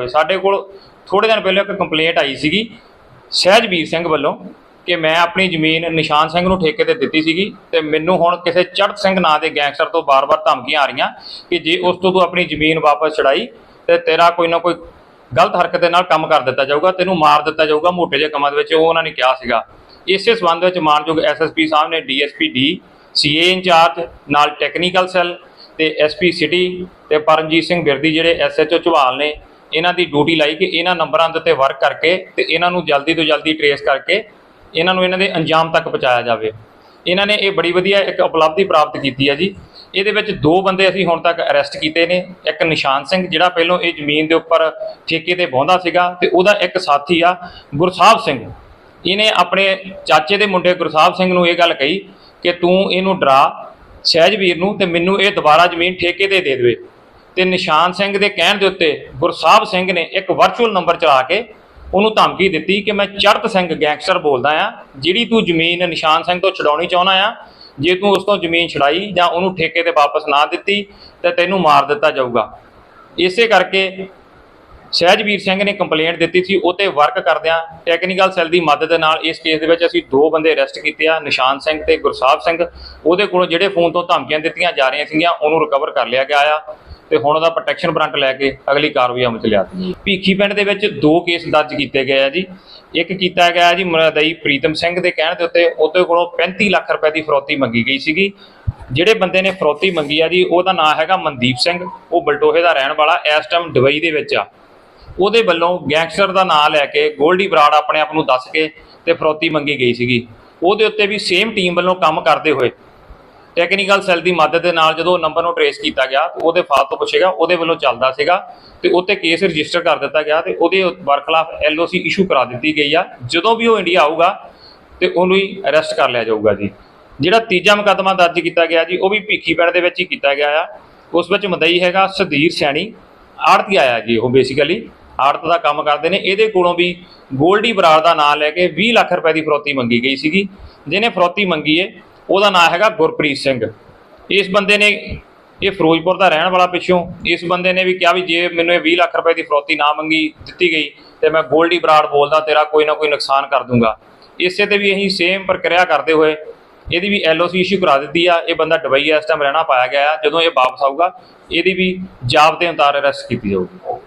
ਜਾਵੇ ਸਾਡੇ ਕੋਲ ਥੋੜੇ ਦਿਨ ਪਹਿਲਾਂ ਇੱਕ ਕੰਪਲੇਂਟ ਆਈ ਸੀਗੀ ਸਹਿਜਵੀਰ ਸਿੰਘ ਵੱਲੋਂ ਕਿ ਮੈਂ ਆਪਣੀ ਜ਼ਮੀਨ ਨਿਸ਼ਾਨ ਸਿੰਘ ਨੂੰ ਠੇਕੇ ਤੇ ਦਿੱਤੀ ਸੀਗੀ ਤੇ ਮੈਨੂੰ ਹੁਣ ਕਿਸੇ ਚੜਤ ਸਿੰਘ ਨਾਂ ਦੇ ਗੈਂਗਸਟਰ ਤੋਂ ਬਾਰ-ਬਾਰ ਧਮਕੀਆਂ ਆ ਰਹੀਆਂ ਕਿ ਜੇ ਉਸ ਤੋਂ ਤੂੰ ਆਪਣੀ ਜ਼ਮੀਨ ਵਾਪਸ ਛੜਾਈ ਤੇ ਤੇਰਾ ਕੋਈ ਨਾ ਕੋਈ ਗਲਤ ਹਰਕਤ ਦੇ ਨਾਲ ਕੰਮ ਕਰ ਦਿੱਤਾ ਜਾਊਗਾ, ਤੈਨੂੰ ਮਾਰ ਦਿੱਤਾ ਜਾਊਗਾ ਮੋਟੇ ਜਿਹੇ ਕੰਮਾਂ ਦੇ ਵਿੱਚ, ਉਹ ਉਹਨਾਂ ਨੇ ਕਿਹਾ ਸੀਗਾ। ਇਸੇ ਸਬੰਧ ਵਿੱਚ ਮਾਨਯੋਗ ਐਸਐਸਪੀ ਸਾਹਿਬ ਨੇ ਡੀਐਸਪੀ ਡੀ ਸੀਏ ਇੰਚਾਰਜ, ਨਾਲ ਟੈਕਨੀਕਲ ਸੈੱਲ ਤੇ ਐਸਪੀ ਸਿਟੀ ਤੇ ਪਰਮਜੀਤ ਸਿੰਘ ਬਿਰਦੀ ਜਿਹੜੇ ਐਸਐਚਓ ਚਵਾਲ ਨੇ ਇਹਨਾਂ ਦੀ ਡਿਊਟੀ ਲਾਈ ਕਿ ਇਹਨਾਂ ਨੰਬਰਾਂ ਦੇ ਉੱਤੇ ਵਰਕ ਕਰਕੇ ਤੇ ਇਹਨਾਂ ਨੂੰ ਜਲਦੀ ਤੋਂ ਜਲਦੀ ਟਰੇਸ ਕਰਕੇ ਇਹਨਾਂ ਨੂੰ ਇਹਨਾਂ ਦੇ ਅੰਜਾਮ ਤੱਕ ਪਹੁੰਚਾਇਆ ਜਾਵੇ। ਇਹਨਾਂ ਨੇ ਇਹ ਬੜੀ ਵਧੀਆ ਇੱਕ ਉਪਲਬਧੀ ਪ੍ਰਾਪਤ ਕੀਤੀ ਹੈ ਜੀ। ਇਹਦੇ ਵਿੱਚ ਦੋ ਬੰਦੇ ਅਸੀਂ ਹੁਣ ਤੱਕ ਅਰੈਸਟ ਕੀਤੇ ਨੇ। ਇੱਕ ਨਿਸ਼ਾਨ ਸਿੰਘ, ਜਿਹੜਾ ਪਹਿਲਾਂ ਇਹ ਜ਼ਮੀਨ ਦੇ ਉੱਪਰ ਠੇਕੇ ਤੇ ਬਹੁੰਦਾ ਸੀਗਾ ਤੇ ਉਹਦਾ ਇੱਕ ਸਾਥੀ ਆ, ਗੁਰਸਾਹਿਬ ਸਿੰਘ। ਇਹਨੇ ਆਪਣੇ ਚਾਚੇ ਦੇ ਮੁੰਡੇ ਗੁਰਸਾਹਿਬ ਸਿੰਘ ਨੂੰ ਇਹ ਗੱਲ ਕਹੀ ਕਿ ਤੂੰ ਇਹਨੂੰ ਡਰਾ ਸਹਿਜਵੀਰ ਨੂੰ ਤੇ ਮੈਨੂੰ ਇਹ ਦੁਬਾਰਾ ਜ਼ਮੀਨ ਠੇਕੇ ਤੇ ਦੇ ਦੇਵੇ। ਤੇ ਨਿਸ਼ਾਨ ਸਿੰਘ ਦੇ ਕਹਿਣ ਦੇ ਉੱਤੇ ਗੁਰਸਾਹਿਬ ਸਿੰਘ ਨੇ ਇੱਕ ਵਰਚੁਅਲ ਨੰਬਰ ਚਲਾ ਕੇ ਉਹਨੂੰ ਧਮਕੀ ਦਿੱਤੀ ਕਿ ਮੈਂ ਚੜਤ ਸਿੰਘ ਗੈਂਗਸਟਰ ਬੋਲਦਾ ਆ, ਜਿਹੜੀ ਤੂੰ ਜ਼ਮੀਨ ਨਿਸ਼ਾਨ ਸਿੰਘ ਤੋਂ ਛਡਾਉਣੀ ਚਾਹੁੰਦਾ ਆ, ਜੇ ਤੂੰ ਉਸ ਤੋਂ ਜ਼ਮੀਨ ਛਡਾਈ ਜਾਂ ਉਹਨੂੰ ਠੇਕੇ ਤੇ ਵਾਪਸ ਨਾ ਦਿੱਤੀ, ਤਾਂ ਤੈਨੂੰ ਮਾਰ ਦਿੱਤਾ ਜਾਊਗਾ। ਇਸੇ ਕਰਕੇ ਸਹਿਜਵੀਰ ਸਿੰਘ ਨੇ ਕੰਪਲੇਂਟ ਦਿੱਤੀ ਸੀ, ਉਹ ਤੇ ਵਰਕ ਕਰਦਿਆਂ ਟੈਕਨੀਕਲ ਸੈੱਲ ਦੀ ਮਦਦ ਦੇ ਨਾਲ ਇਸ ਕੇਸ ਦੇ ਵਿੱਚ ਅਸੀਂ ਦੋ ਬੰਦੇ ਅਰੈਸਟ ਕੀਤੇ ਆ, ਨਿਸ਼ਾਨ ਸਿੰਘ ਤੇ ਗੁਰਸਾਹਿਬ ਸਿੰਘ। ਉਹਦੇ ਕੋਲੋਂ ਜਿਹੜੇ ਫੋਨ ਤੋਂ ਧਮਕੀਆਂ ਦਿੱਤੀਆਂ ਜਾ ਰਹੀਆਂ ਸੀਗੀਆਂ, ਉਹਨੂੰ ਰਿਕਵਰ ਕਰ ਲਿਆ ਗਿਆ ਆ। ਤੇ ਹੁਣ ਉਹਦਾ ਪ੍ਰੋਟੈਕਸ਼ਨ ਵਾਰੰਟ ਲੈ ਕੇ ਅਗਲੀ ਕਾਰਵਾਈ ਅਮਲ ਚ ਲਿਆ ਦਿੱਤੀ ਭੀਖੀ ਪਿੰਡ ਦੇ ਵਿੱਚ ਦੋ ਕੇਸ ਦਰਜ ਕੀਤੇ ਗਏ ਆ ਜੀ। ਇੱਕ ਕੀਤਾ ਗਿਆ ਜੀ ਮਰਦਈ ਪ੍ਰੀਤਮ ਸਿੰਘ ਦੇ ਕਹਿਣ ਦੇ ਉੱਤੇ ਉਹਦੇ ਕੋਲੋਂ 35 ਲੱਖ ਰੁਪਏ ਦੀ ਫਰੋਤੀ ਮੰਗੀ ਗਈ ਸੀਗੀ। ਜਿਹੜੇ ਬੰਦੇ ਨੇ ਫਰੋਤੀ ਮੰਗੀ ਆ ਜੀ, ਉਹਦਾ ਨਾਮ ਹੈਗਾ ਮਨਦੀਪ ਸਿੰਘ, ਉਹ ਬਲਟੋਹੇ ਦਾ ਰਹਿਣ ਵਾਲਾ, ਇਸ ਟਾਈਮ ਦੁਬਈ ਦੇ ਵਿੱਚ ਆ। ਉਹਦੇ ਵੱਲੋਂ ਗੈਂਗਸਟਰ ਦਾ ਨਾਮ ਲੈ ਕੇ ਗੋਲਡੀ ਬਰਾੜ ਆਪਣੇ ਆਪ ਨੂੰ ਦੱਸ ਕੇ ਤੇ ਫਰੋਤੀ ਮੰਗੀ ਗਈ ਸੀਗੀ। ਉਹਦੇ ਉੱਤੇ ਵੀ ਸੇਮ ਟੀਮ ਵੱਲੋਂ ਕੰਮ ਕਰਦੇ ਹੋਏ ਟੈਕਨੀਕਲ ਸੈੱਲ ਦੀ ਮਦਦ ਦੇ ਨਾਲ ਜਦੋਂ ਨੰਬਰ ਨੂੰ ਟਰੇਸ ਕੀਤਾ ਗਿਆ, ਤੇ ਉਹਦੇ ਫਾਲ ਤੋਂ ਪੁੱਛੇਗਾ, ਉਹਦੇ ਵੱਲੋਂ ਚੱਲਦਾ ਸੀਗਾ, ਤੇ ਉੱਤੇ ਕੇਸ ਰਜਿਸਟਰ ਕਰ ਦਿੱਤਾ ਗਿਆ, ਤੇ ਉਹਦੇ ਬਰਖਲਾਫ ਐਲਓਸੀ ਇਸ਼ੂ ਕਰਾ ਦਿੱਤੀ ਗਈ ਆ। ਜਦੋਂ ਵੀ ਉਹ ਇੰਡੀਆ ਆਊਗਾ, ਤੇ ਉਹਨੂੰ ਹੀ ਅਰੈਸਟ ਕਰ ਲਿਆ ਜਾਊਗਾ ਜੀ। ਜਿਹੜਾ ਤੀਜਾ ਮੁਕੱਦਮਾ ਦਰਜ ਕੀਤਾ ਗਿਆ ਜੀ, ਉਹ ਵੀ ਭੀਖੀ ਪਿੰਡ ਦੇ ਵਿੱਚ ਹੀ ਕੀਤਾ ਗਿਆ ਆ। ਉਸ ਵਿੱਚ ਮਦਈ ਹੈਗਾ ਸਦੀਰ ਸੈਣੀ, ਆੜਤੀ ਆਇਆ ਜੀ ਉਹ ਬੇਸਿਕਲੀ ਆੜਤ ਦਾ ਕੰਮ ਕਰਦੇ ਨੇ। ਇਹਦੇ ਕੋਲੋਂ ਵੀ ਗੋਲਡੀ ਬਰਾੜ ਦਾ ਨਾਮ ਲੈ ਕੇ 20 ਲੱਖ ਰੁਪਏ ਦੀ ਫਰੋਤੀ ਮੰਗੀ ਗਈ ਸੀਗੀ। ਜਿਹਨੇ ਫਰੋਤੀ ਮੰਗੀ ਏ ਉਹਦਾ ਨਾਮ ਹੈਗਾ ਗੁਰਪ੍ਰੀਤ ਸਿੰਘ। ਇਸ ਬੰਦੇ ਨੇ ਇਹ ਫਿਰੋਜ਼ਪੁਰ ਦਾ ਰਹਿਣ ਵਾਲਾ ਪਿੱਛੋਂ, ਇਸ ਬੰਦੇ ਨੇ ਵੀ ਕਿਹਾ ਵੀ ਜੇ ਮੈਨੂੰ ਇਹ 20 ਲੱਖ ਰੁਪਏ ਦੀ ਫਰੋਤੀ ਨਾ ਮੰਗੀ, ਦਿੱਤੀ ਗਈ, ਤੇ ਮੈਂ ਗੋਲਡੀ ਬਰਾੜ ਬੋਲਦਾ, ਤੇਰਾ ਕੋਈ ਨਾ ਕੋਈ ਨੁਕਸਾਨ ਕਰ ਦੂੰਗਾ। ਇਸੇ ਤੇ ਵੀ ਅਸੀਂ ਸੇਮ ਪ੍ਰਕਿਰਿਆ ਕਰਦੇ ਹੋਏ ਇਹਦੀ ਵੀ ਐਲਓਸੀ ਇਸ਼ੂ ਕਰਾ ਦਿੱਤੀ ਆ, ਇਹ ਬੰਦਾ ਦੁਬਈ ਇਸ ਟਾਈਮ ਰਹਿਣਾ ਪਾਇਆ ਗਿਆ ਆ, ਜਦੋਂ ਇਹ ਵਾਪਸ ਆਊਗਾ, ਇਹਦੀ ਵੀ ਜਾਬ ਦੇ ਅੰਤਰ ਅਰੈਸਟ ਕੀਤੀ ਜਾਊਗੀ।